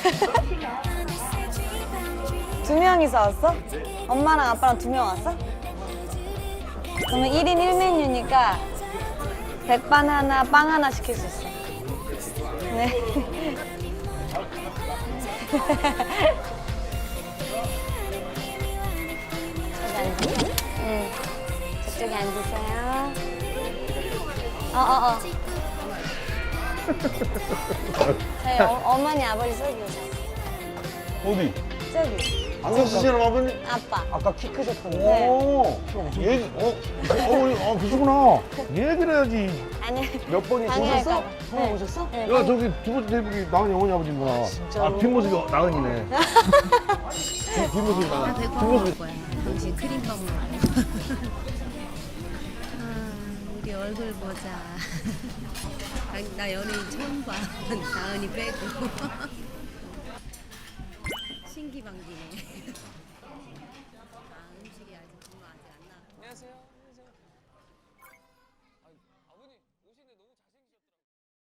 두 명이서 왔어? 엄마랑 아빠랑 두 명 왔어? 그러면 1인 1메뉴니까 백반 하나, 빵 하나 시킬 수 있어. 네. 저기 앉으세요. 응. 저쪽에 앉으세요. 어어어. 저희 어, 어머니, 아버지 저기 오셨어. 어디? 저기. 안경 쓰시는 아버님? 아빠. 아까 키 크셨던데. 네. 오, 얘기, 어, 어머니, 어, 그러시구나. 얘기를 해야지. 아니. 몇 번이 방해할까 보셨어? 봐. 형아 네. 보셨어? 네. 야, 저기 두 번째 대목이 나은이 어머니 아버지구나. 진짜로? 아, 뒷모습이 나은이네. 뒷- 뒷모습이 나 나은. 백반 뒷모습이. 거야. 당신 크림빵 먹 우리 얼굴 보자. 나, 나 연예인 처음 봐. 나은이 빼고. 신기방기네. 아, 음식